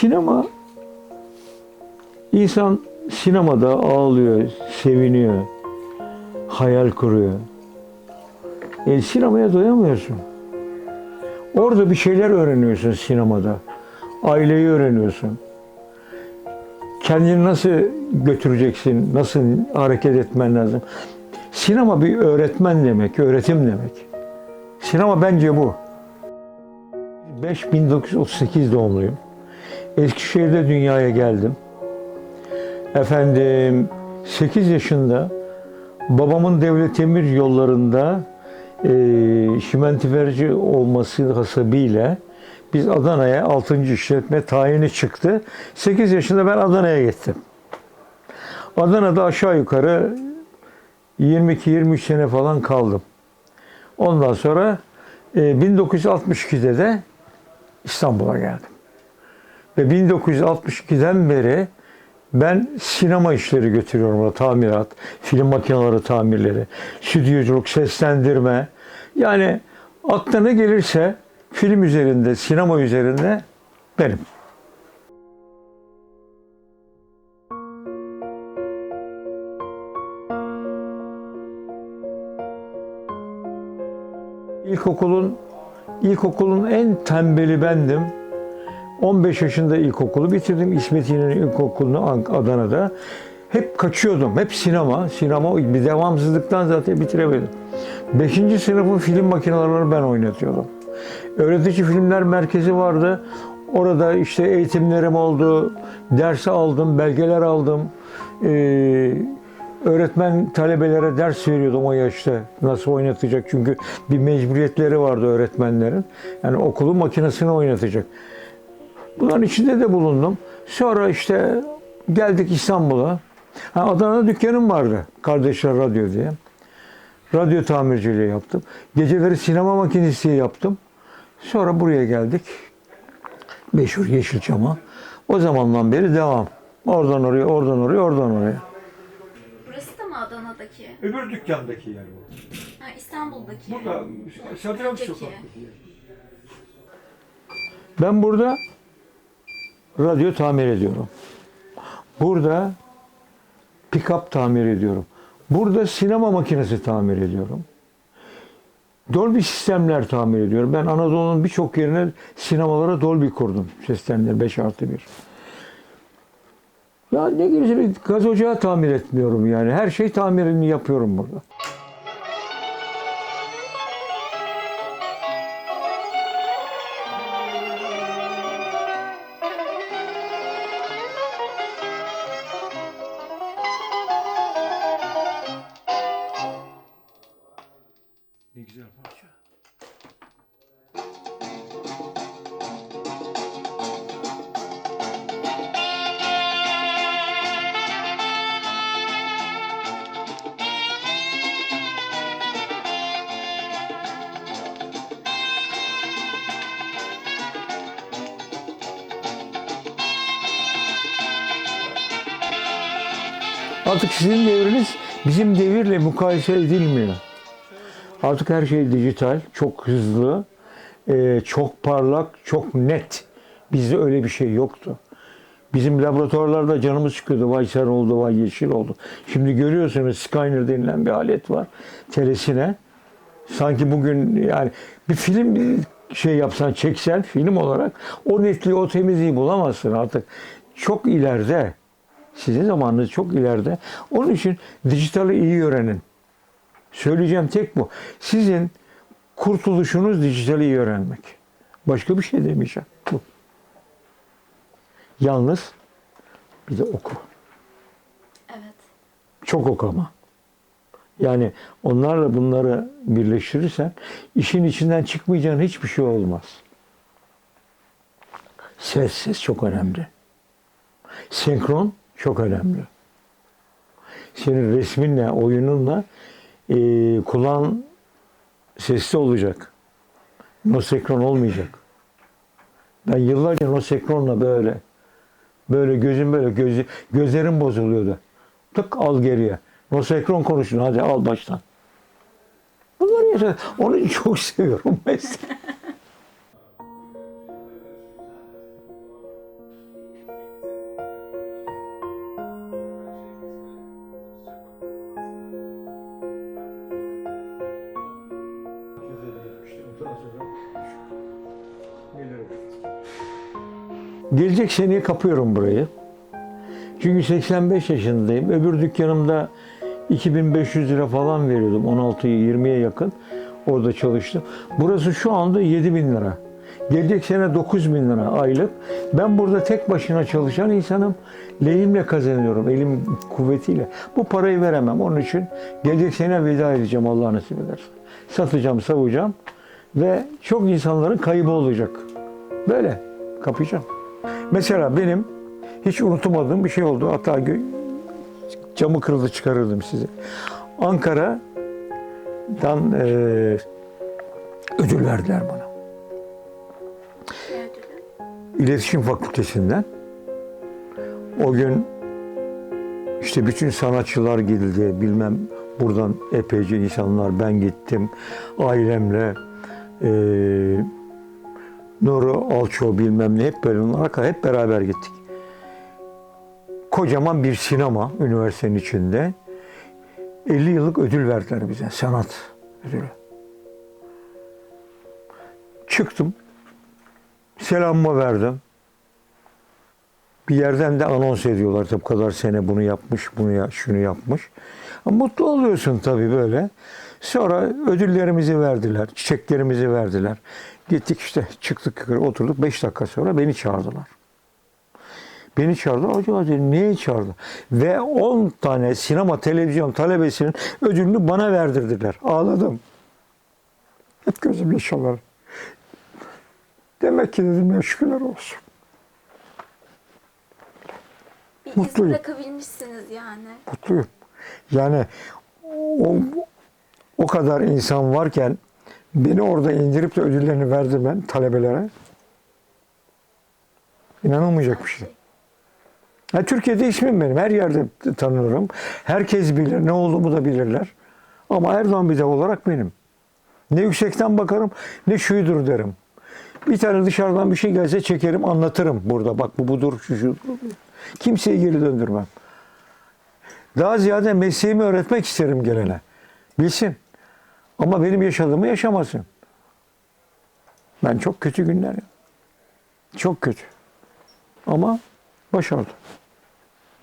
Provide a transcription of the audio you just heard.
Sinema insan sinemada ağlıyor, seviniyor, hayal kuruyor. E, sinemaya doyamıyorsun. Orada bir şeyler öğreniyorsun sinemada. Aileyi öğreniyorsun. Kendini nasıl götüreceksin, nasıl hareket etmen lazım. Sinema bir öğretmen demek, öğretim demek. Sinema bence bu. 5 1938 doğumluyum. Eskişehir'de dünyaya geldim. Efendim 8 yaşında babamın devlet emir yollarında e, şimentiferci olması hasebiyle biz Adana'ya 6. işletme tayini çıktı. 8 yaşında ben Adana'ya gittim. Adana'da aşağı yukarı 22-23 sene falan kaldım. Ondan sonra e, 1962'de de İstanbul'a geldim. Ve 1962'den beri ben sinema işleri götürüyorum orada tamirat, film makineleri tamirleri, stüdyoculuk, seslendirme. Yani aklına gelirse film üzerinde, sinema üzerinde benim. İlkokulun ilkokulun en tembeli bendim. 15 yaşında ilkokulu bitirdim. İsmet İnönü İlkokulu'nu Adana'da. Hep kaçıyordum. Hep sinema. Sinema bir devamsızlıktan zaten bitiremedim. 5. sınıfın film makinelerini ben oynatıyordum. Öğretici Filmler Merkezi vardı. Orada işte eğitimlerim oldu. Ders aldım, belgeler aldım. Ee, öğretmen talebelere ders veriyordum o yaşta. Nasıl oynatacak? Çünkü bir mecburiyetleri vardı öğretmenlerin. Yani okulun makinesini oynatacak. Bunların içinde de bulundum. Sonra işte geldik İstanbul'a. Ha, Adana'da dükkanım vardı. Kardeşler Radyo diye. Radyo tamirciliği yaptım. Geceleri sinema makinesi yaptım. Sonra buraya geldik. Meşhur Yeşilçam'a. O zamandan beri devam. Oradan oraya, oradan oraya, oradan oraya. Burası da mı Adana'daki? Öbür dükkandaki yer bu. Ha, İstanbul'daki. Burada Sadrem Peki. Sokak'taki yer. Ben burada radyo tamir ediyorum. Burada pick-up tamir ediyorum. Burada sinema makinesi tamir ediyorum. Dolby sistemler tamir ediyorum. Ben Anadolu'nun birçok yerine sinemalara Dolby kurdum. Seslendir 5 artı 1. Ya ne bir gaz ocağı tamir etmiyorum yani. Her şey tamirini yapıyorum burada. Artık sizin devriniz bizim devirle mukayese edilmiyor. Artık her şey dijital, çok hızlı, e, çok parlak, çok net. Bizde öyle bir şey yoktu. Bizim laboratuvarlarda canımız çıkıyordu. Vay sarı oldu, vay yeşil oldu. Şimdi görüyorsunuz Skyner denilen bir alet var. Telesine. Sanki bugün yani bir film şey yapsan, çeksen film olarak o netliği, o temizliği bulamazsın artık. Çok ileride. Sizin zamanınız çok ileride. Onun için dijitali iyi öğrenin. Söyleyeceğim tek bu. Sizin kurtuluşunuz dijitali iyi öğrenmek. Başka bir şey demeyeceğim. Bu. Yalnız bir de oku. Evet. Çok oku ama. Yani onlarla bunları birleştirirsen işin içinden çıkmayacağın hiçbir şey olmaz. Ses, ses çok önemli. Senkron çok önemli. Senin resminle, oyununla e, kulağın sesli olacak. No senkron olmayacak. Ben yıllarca no senkronla böyle böyle gözüm böyle gözü, gözlerim bozuluyordu. Tık al geriye. No senkron konuşun hadi al baştan. Bunları yaşadım. Onu çok seviyorum mesela. Gelecek seneye kapıyorum burayı. Çünkü 85 yaşındayım. Öbür dükkanımda 2500 lira falan veriyordum. 16'ya 20'ye yakın. Orada çalıştım. Burası şu anda 7000 lira. Gelecek sene 9000 lira aylık. Ben burada tek başına çalışan insanım. Lehimle kazanıyorum, elim kuvvetiyle. Bu parayı veremem. Onun için gelecek sene veda edeceğim Allah nasip ederse. Satacağım, savacağım ve çok insanların kaybı olacak. Böyle kapayacağım. Mesela benim hiç unutamadığım bir şey oldu. Hatta camı kırıldı çıkarırdım size. Ankara'dan eee ödül verdiler bana. İletişim Fakültesinden. O gün işte bütün sanatçılar geldi. Bilmem buradan epeyce insanlar. Ben gittim ailemle. eee Nuru Alço bilmem ne hep böyle arka hep beraber gittik. Kocaman bir sinema üniversitenin içinde. 50 yıllık ödül verdiler bize. Sanat ödülü. Çıktım. Selamımı verdim. Bir yerden de anons ediyorlar. Tabii kadar sene bunu yapmış, bunu ya, şunu yapmış. Ama mutlu oluyorsun tabii böyle. Sonra ödüllerimizi verdiler, çiçeklerimizi verdiler. Gittik işte çıktık yukarı oturduk. Beş dakika sonra beni çağırdılar. Beni çağırdılar. Acaba dedim niye çağırdı? Ve 10 tane sinema, televizyon talebesinin ödülünü bana verdirdiler. Ağladım. Hep gözüm yaşarlar. Demek ki dedim ya şükürler olsun. Mutluyum. bırakabilmişsiniz yani. mutluyum. Yani o, o kadar insan varken beni orada indirip de ödüllerini verdim ben talebelere. İnanılmayacak bir şey. Ha, Türkiye'de ismim benim. Her yerde tanınırım. Herkes bilir. Ne olduğumu da bilirler. Ama Erdoğan bir de olarak benim. Ne yüksekten bakarım ne şuydur derim. Bir tane dışarıdan bir şey gelse çekerim anlatırım burada. Bak bu budur şu şu. Kimseye geri döndürmem. Daha ziyade mesleğimi öğretmek isterim gelene. Bilsin. Ama benim yaşadığımı yaşamasın. Ben çok kötü günler. Çok kötü. Ama başardım.